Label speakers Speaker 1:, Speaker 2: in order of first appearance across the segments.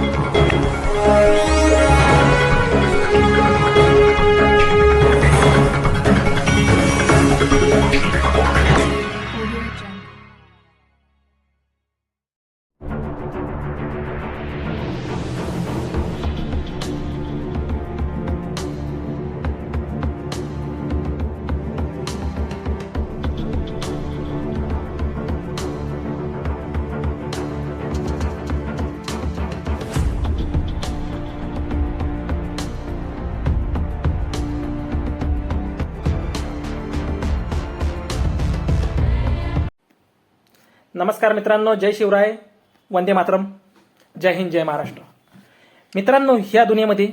Speaker 1: Thank you.
Speaker 2: नमस्कार मित्रांनो जय शिवराय. वंदे मातरम. जय हिंद जय महाराष्ट्र. मित्रांनो ह्या दुनियेमध्ये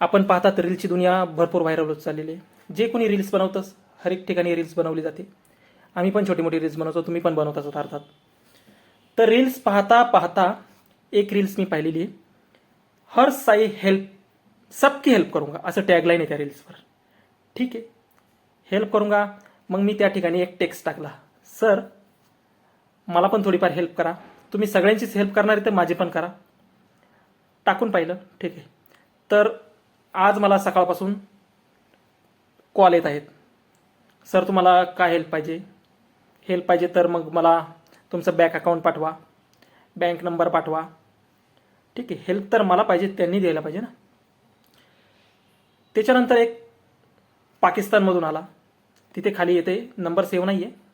Speaker 2: आपण पाहतात रील्सची दुनिया भरपूर व्हायरल होत चाललेली आहे. जे कोणी रील्स बनवतंच हर एक ठिकाणी रील्स बनवली जाते. आम्ही पण छोटी मोठी रील्स बनवतो तुम्ही पण बनवत असत अर्थात तर रील्स पाहता पाहता एक रील्स मी पाहिलेली आहे. हर साई हेल्प सबकी हेल्प करूंगा असं टॅगलाईन आहे त्या रील्सवर ठीक आहे. हेल्प करूंगा मग मी त्या ठिकाणी एक टेक्स्ट टाकला. सर मला पण थोडीफार हेल्प करा. तुम्ही सगळ्यांचीच हेल्प करणार तर माझी पण करा. टाकून पाहिलं. ठीक आहे. तर आज मला सकाळपासून कॉल येत आहेत. सर तुम्हाला काय हेल्प पाहिजे? हेल्प पाहिजे तर मग मला तुमचं बँक अकाउंट पाठवा. बँक नंबर पाठवा. ठीक आहे. हेल्प तर मला पाहिजे त्यांनी द्यायला पाहिजे ना. त्याच्यानंतर एक पाकिस्तानमधून आला. तिथे खाली येते. नंबर सेव्ह नाही आहे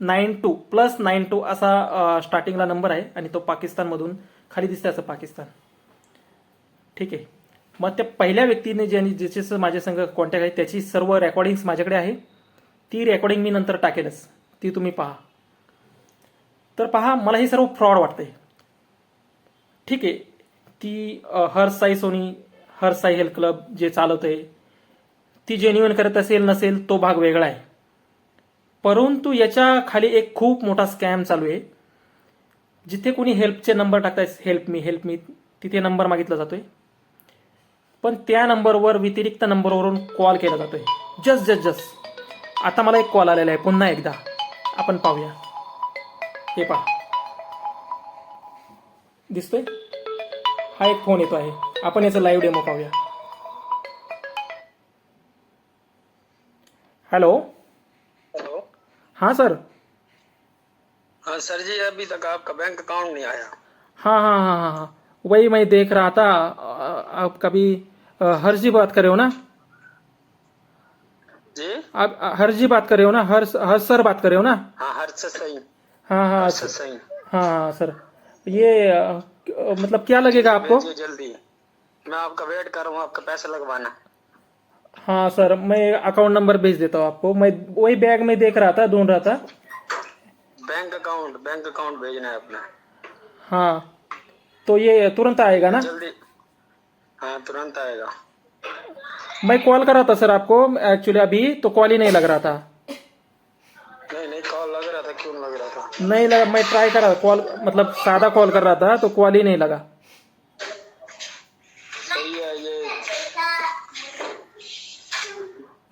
Speaker 2: nine two plus nine two असा स्टार्टिंगला नंबर आहे आणि तो पाकिस्तानमधून खाली दिसते असं पाकिस्तान. ठीक आहे. मग त्या पहिल्या व्यक्तीने ज्यांनी ज्याचे माझ्या संग कॉन्टॅक्ट आहे त्याची सर्व रेकॉर्डिंग्स माझ्याकडे आहे. ती रेकॉर्डिंग मी नंतर टाकेलच. ती तुम्ही पहा. तर पहा मला हे सर्व फ्रॉड वाटतंय. ठीक आहे. ती हर साई सोनी हर साई हेल्थ क्लब जे चालवतंय ती जेन्युअन करत असेल नसेल तो भाग वेगळा आहे. परंतु याच्या खाली एक खूप मोठा स्कॅम चालू आहे. जिथे कोणी हेल्पचे नंबर टाकताय हेल्प मी हेल्प मी तिथे नंबर मागितला जातोय. पण त्या नंबरवर व्यतिरिक्त नंबरवरून कॉल केला जातोय. जस्ट जस्ट जस्ट आता मला एक कॉल आलेला आहे. पुन्हा एकदा. आपण पाहूया. हे पहा. दिसतोय? हा एक फोन येतो आहे. आपण याचा लाईव्ह डेमो पाहूया. हॅलो हाँ सर।
Speaker 3: हाँ सर जी अभी तक आपका बैंक अकाउंट नहीं आया।
Speaker 2: हाँ हाँ हाँ हाँ हाँ। वही मैं देख रहा था। आप कभी हर्ष जी बात कर रहे हो ना?
Speaker 3: जी?
Speaker 2: आप हर्ष जी बात कर रहे हो ना? हर्ष हर्ष सर बात कर रहे हो ना?
Speaker 3: हाँ हर्ष सही।
Speaker 2: हाँ हाँ
Speaker 3: हर्ष
Speaker 2: अच्छा।
Speaker 3: सही।
Speaker 2: हाँ हाँ सर। ये मतलब क्या लगेगा आपको?
Speaker 3: जल्दी। मैं आपका वेट कर रहा हूँ आपका पैसा लगवाना।
Speaker 2: हाँ सर मैं अकाउंट नंबर भेज देता हूँ आपको। मैं वही बैग में देख रहा था ढूंढ रहा था।
Speaker 3: बैंक अकाउंट बैंक अकाउंट भेजना है अपना।
Speaker 2: हाँ तो ये तुरंत आएगा ना?
Speaker 3: जल्दी। हाँ तुरंत आएगा।
Speaker 2: मैं कॉल कर रहा था सर आपको। एक्चुअली अभी तो कॉल ही नहीं लग रहा था।
Speaker 3: नहीं नहीं कॉल लग रहा था क्यों लग रहा था?
Speaker 2: नहीं लगा मैं ट्राई कर रहा था कॉल मतलब सादा कॉल कर रहा था तो कॉल ही नहीं लगा
Speaker 3: सही है ये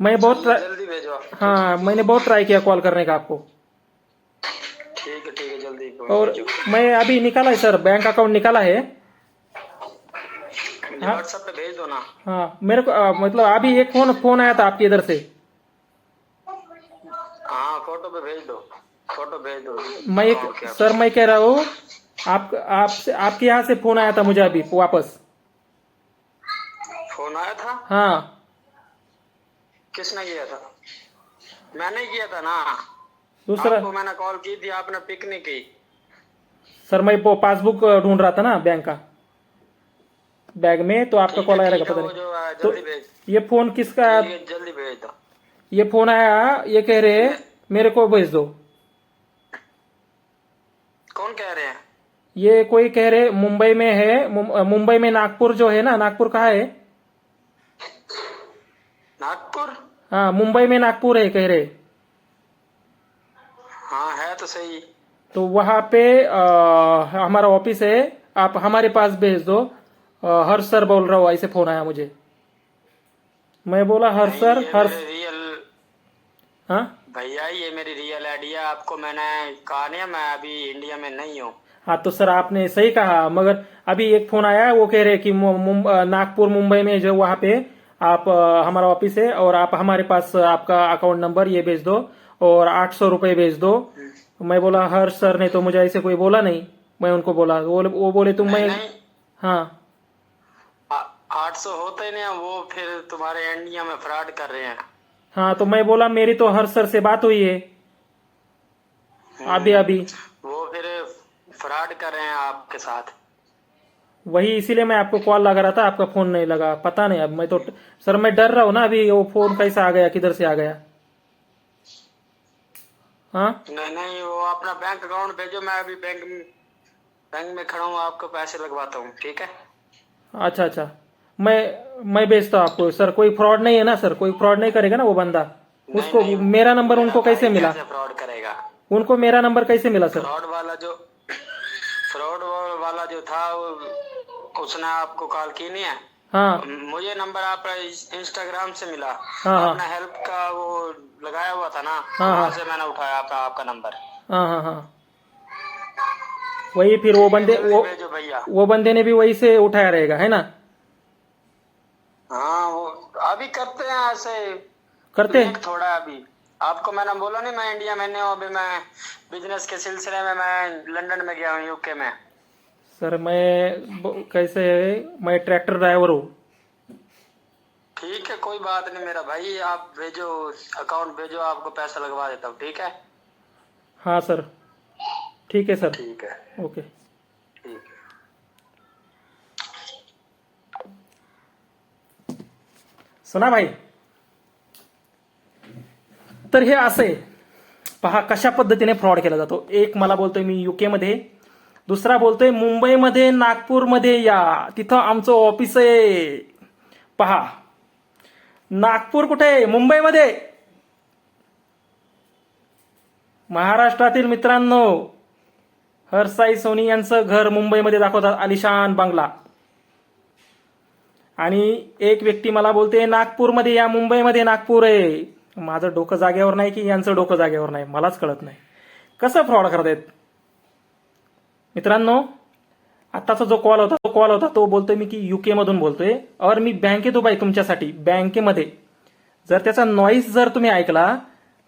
Speaker 2: मैं बहुत ट्राई
Speaker 3: जल्दी भेजो
Speaker 2: हाँ मैंने बहुत ट्राई किया कॉल करने का आपको।
Speaker 3: ठीक है ठीक है जल्दी
Speaker 2: और मैं अभी निकाला है सर बैंक अकाउंट निकाला है। हाँ।
Speaker 3: व्हाट्सएप पे भेज दो ना।
Speaker 2: हाँ मेरे को अ, मतलब अभी एक फ़ोन फ़ोन आया था आपके इधर से।
Speaker 3: हाँ फ़ोटो पे भेज दो। फ़ोटो भेज दो।
Speaker 2: मैं एक
Speaker 3: ओके,
Speaker 2: सर मैं कह रहा हूँ आप आपसे आपके यहाँ से फ़ोन आया था मुझे अभी वापस।
Speaker 3: फ़ोन आया था?
Speaker 2: हाँ।
Speaker 3: किसने किया था? मैंने किया था ना।
Speaker 2: दूसरा।
Speaker 3: आपको मैंने कॉल की थी आपने पिक नहीं की।
Speaker 2: सर मैं वो पासबुक ढूंढ रहा था ना बैंक का। बैग में तो आपका कॉल आया रहेगा पता नहीं। तो ये फ़ोन किसका है?
Speaker 3: जल्दी भेज दो।
Speaker 2: ये फ़ोन आया ये कह रहे हैं मेरे को भेज दो।
Speaker 3: कौन कह रहे हैं?
Speaker 2: ये कोई कह रहे मुंबई में है मुंबई में नागपुर जो है ना नागपुर कहाँ है
Speaker 3: नागपुर
Speaker 2: हाँ मुंबई में नागपुर है कह रहे।
Speaker 3: हाँ है तो सही।
Speaker 2: तो वहाँ पे अ, हमारा ऑफ़िस है आप हमारे पास भेज दो। अ, हर्ष सर बोल रहा हूँ ऐसे फ़ोन आया मुझे। मैं बोला हर्ष सर
Speaker 3: ये
Speaker 2: हर्ष
Speaker 3: रियल
Speaker 2: हाँ?
Speaker 3: भैया ये मेरी रियल आईडी है आपको मैंने कहा नहीं मैं अभी इंडिया में नहीं हूँ।
Speaker 2: हाँ तो सर आपने सही कहा मगर अभी एक फ़ोन आया वो कह रहे कि नागपुर मुंबई में जो वहाँ पे आप हमारा ऑफ़िस है और आप हमारे पास आपका अकाउंट नंबर ये भेज दो और आठ सौ रुपये भेज दो। मैं बोला हर सर ने तो मुझे ऐसे कोई बोला नहीं। मैं उनको बोला वो वो बोले तुम मैं हाँ।
Speaker 3: आठ सौ होते ही नहीं वो फिर तुम्हारे इंडिया में फ्रॉड कर रहे हैं।
Speaker 2: हाँ तो मैं बोला मेरी तो हर सर से बात हुई है। अभी अभी।
Speaker 3: वो फिर फ्रॉड कर रहे हैं आपके साथ।
Speaker 2: वही इसीलिए मैं आपको कॉल लगा रहा था आपका फ़ोन नहीं लगा। पता नहीं अब मैं तो सर मैं डर रहा हूँ ना अभी वो फ़ोन कैसा आ गया किधर से आ गया? हाँ?
Speaker 3: नहीं नहीं वो अपना बैंक अकाउंट भेजो मैं अभी बैंक बैंक में खड़ा हूँ आपको पैसे लगवाता हूँ ठीक है?
Speaker 2: अच्छा अच्छा। मैं मैं भेजता हूँ आपको। सर कोई फ्रॉड नहीं है ना सर? कोई फ्रॉड नहीं करेगा ना वो बंदा? उसको
Speaker 3: नहीं,
Speaker 2: मेरा नंबर उनको कैसे मिला?
Speaker 3: फ्रॉड करेगा?
Speaker 2: उनको मेरा नंबर कैसे मिला सर?
Speaker 3: फ्रॉड वाला जो फ्रॉड वाला जो था वो उसने आपको कॉल की नहीं है?
Speaker 2: हाँ।
Speaker 3: मुझे नंबर आपका इंस्टाग्राम से मिला।
Speaker 2: हाँ, हाँ।
Speaker 3: अपना हेल्प का वो लगाया हुआ था ना
Speaker 2: हाँ,
Speaker 3: वहाँ
Speaker 2: हाँ।
Speaker 3: से मैंने उठाया आपका आपका नंबर।
Speaker 2: हाँ हाँ हाँ। वही फिर वो बंदे वो वो बंदे ने भी वही से उठाया रहेगा है ना?
Speaker 3: हाँ वो अभी करते हैं ऐसे।
Speaker 2: करते हैं।
Speaker 3: थोड़ा अभी। आपको मैंने बोला नहीं मैं इंडिया में नहीं हूँ अभी मैं बिज़नेस के सिलसिले में मैं लंदन में गया हूँ यूके में।
Speaker 2: सर मैं कैसे है? मैं ट्रैक्टर ड्राइवर हूँ।
Speaker 3: ठीक है कोई बात नहीं मेरा भाई। आप भेजो अकाउंट भेजो आपको पैसा लगवा देता हूँ ठीक है?
Speaker 2: हाँ सर। ठीक है सर।
Speaker 3: ठीक है।
Speaker 2: ओके।
Speaker 3: ठीक है।
Speaker 2: सुना भाई? तर हे असे पहा कशा पद्धतीने फ्रॉड केला जातो? एक मला बोलतोय मी युके मध्ये. दुसरा बोलतोय मुंबईमध्ये नागपूरमध्ये या. तिथं आमचं ऑफिस आहे. पहा. नागपूर कुठे? आहे मुंबईमध्ये. महाराष्ट्रातील मित्रांनो हरसाई सोनी यांचं घर मुंबईमध्ये दाखवतात आलिशान बंगला. आणि एक व्यक्ती मला बोलते नागपूरमध्ये या मुंबईमध्ये नागपूर आहे. माझं डोकं जागेवर नाही की यांचं डोकं जागेवर नाही मलाच कळत नाही. कसं फ्रॉड करतायत? मित्रांनो आत्ताचा जो कॉल होता तो कॉल होता तो बोलतोय मी की युके मधून बोलतोय. और मी बँकेत उभा आहे तुमच्यासाठी बँकेमध्ये जर त्याचा नॉईस जर तुम्ही ऐकला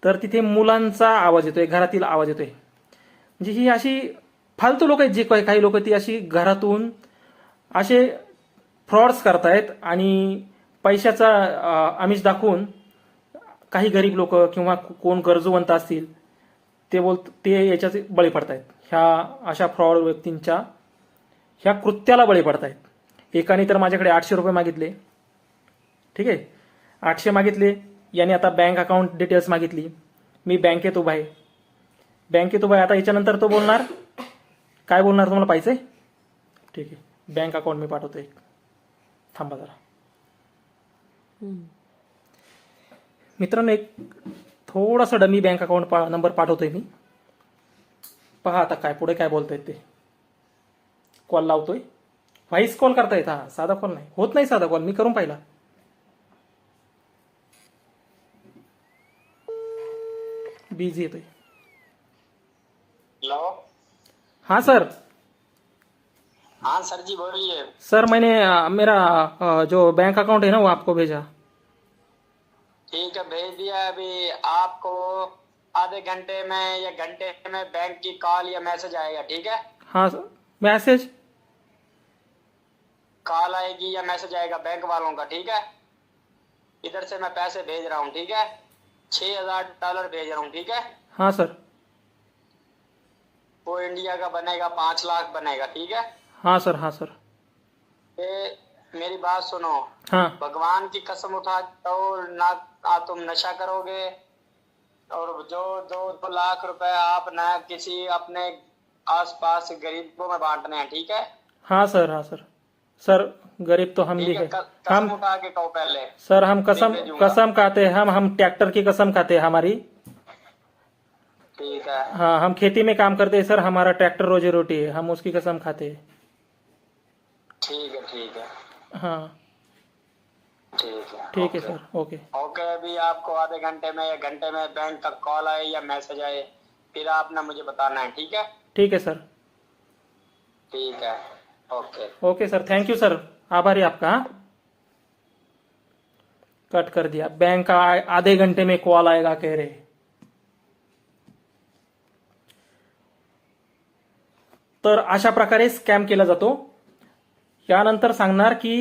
Speaker 2: तर तिथे मुलांचा आवाज येतोय घरातील आवाज येतोय. म्हणजे ही अशी फालतू लोक आहेत जे काही काही लोक ती अशी घरातून असे फ्रॉड्स करतायत आणि पैशाचा आमिष दाखवून काही गरीब लोक किंवा कोण गरजूवंत असतील ते बोल ते याच्याचे बळी पडतायत. ह्या अशा फ्रॉड व्यक्तींच्या ह्या कृत्याला बळी पडतायत. एकाने तर माझ्याकडे आठशे रुपये मागितले. ठीक आहे? आठशे मागितले याने आता बँक अकाउंट डिटेल्स मागितली. मी बँकेत उभा आहे. बँकेत उभा आहे. आता याच्यानंतर तो बोलणार काय बोलणार तुम्हाला पाहिजे ठीक आहे. बँक अकाउंट मी पाठवतो एक थांबा जरा. मित्रांनो एक थोडासा डमी बँक अकाउंट पा नंबर पाठवतोय मी. पहा आता काय पुढे काय बोलतायत ते. कॉल लावतोय. व्हाईस कॉल करतायत हा साधा कॉल नाही. होत नाही साधा कॉल मी करून पाहिला. बिझी येतोय.
Speaker 3: हेलो
Speaker 2: हाँ सर
Speaker 3: हाँ सर जी बोलिए.
Speaker 2: सर मैंने अ, मेरा अ, जो बैंक अकाउंट है ना वो आपको भेजा।
Speaker 3: ठीक है भेज दिया अभी। आपको आधे घंटे में या घंटे में बैंक की कॉल या मैसेज आएगा ठीक है?
Speaker 2: हाँ सर मैसेज
Speaker 3: कॉल आएगी या मैसेज आएगा बैंक वालों का ठीक है? इधर से मैं पैसे भेज रहा हूँ ठीक है? छह हज़ार डॉलर भेज रहा हूँ ठीक है?
Speaker 2: हाँ सर
Speaker 3: वो इंडिया का बनेगा पाँच लाख बनेगा ठीक है?
Speaker 2: हाँ सर हाँ सर
Speaker 3: ये मेरी बात सुनो।
Speaker 2: हाँ।
Speaker 3: भगवान की कसम उठा तो ना तुम नशा करोगे और जो दो दो लाख रुपए आप ना किसी अपने आसपास गरीबों में बांटने हैं ठीक है?
Speaker 2: हाँ सर हाँ सर। सर गरीब तो हम भी
Speaker 3: है
Speaker 2: है।
Speaker 3: क-
Speaker 2: हम
Speaker 3: उठा के कहो पहले।
Speaker 2: सर हम कसम कसम खाते हैं हम हम ट्रैक्टर की कसम खाते हैं हमारी।
Speaker 3: ठीक है।
Speaker 2: हाँ हम खेती में काम करते हैं सर हमारा ट्रैक्टर रोजी रोटी है हम उसकी कसम खाते हैं।
Speaker 3: ठीक है ठीक है।
Speaker 2: हाँ।
Speaker 3: ठीक है।
Speaker 2: ठीक है सर ओके
Speaker 3: ओके अभी आपको आधे घंटे में या घंटे में बैंक का कॉल आए या मैसेज आए फिर आपने मुझे बताना है ठीक है?
Speaker 2: ठीक है सर।
Speaker 3: ठीक है। Okay
Speaker 2: okay sir thank you sir. आभारी आपका हाँ? कट कर दिया। बैंक का आधे घंटे में कॉल आएगा कह रहे तर अशा प्रकारे स्कॅम केला जातो. यानंतर सांगणार की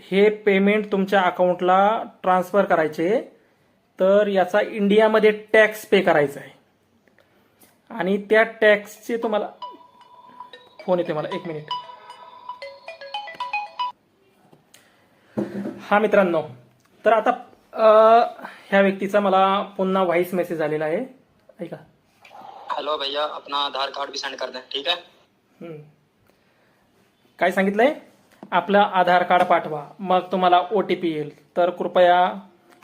Speaker 2: हे पेमेंट तुमच्या अकाउंटला ट्रान्सफर करायचे. तर याचा इंडियामध्ये टॅक्स पे करायचा आहे. आणि त्या टॅक्सचे तुम्हाला फोन येते मला एक मिनिट हा मित्रांनो तर आता ह्या व्यक्तीचा मला पुन्हा व्हॉइस मेसेज आलेला आहे. ऐका.
Speaker 3: हेलो भैया अपना आधार कार्ड भी सेंड कर दें ठीक है?
Speaker 2: हम्म. काय सांगितलंय? आपलं आधार कार्ड पाठवा. मग तुम्हाला ओ टी पी येईल. तर कृपया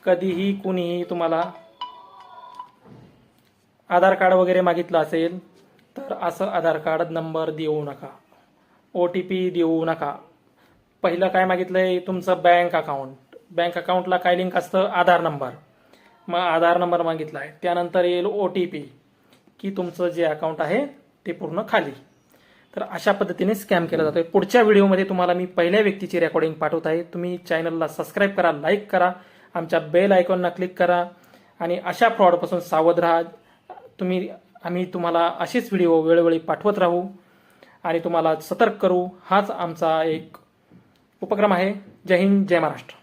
Speaker 2: कधीही कुणीही तुम्हाला आधार कार्ड वगैरे मागितलं असेल तर असं आधार कार्ड नंबर देऊ नका. ओ टी पी देऊ नका. पहिलं काय मागितलं आहे तुमचं बँक अकाउंट. बँक अकाउंटला काय लिंक असतं? आधार नंबर. मग आधार नंबर मागितला आहे त्यानंतर येईल ओ टी पी की तुमचं जे अकाउंट आहे ते पूर्ण खाली. तर अशा पद्धतीने स्कॅम केला जातोय. पुढच्या व्हिडिओमध्ये तुम्हाला मी पहिल्या व्यक्तीची रेकॉर्डिंग पाठवत आहे. तुम्ही चॅनलला सबस्क्राईब करा लाईक करा आमच्या बेल आयकॉनला क्लिक करा आणि अशा फ्रॉडपासून सावध राहा. तुम्ही आम्ही तुम्हाला असेच व्हिडिओ वेळोवेळी पाठवत राहू आणि तुम्हाला सतर्क करू. हाच आमचा एक उपक्रम आहे. जय हिंद जय महाराष्ट्र.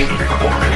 Speaker 2: Thank you.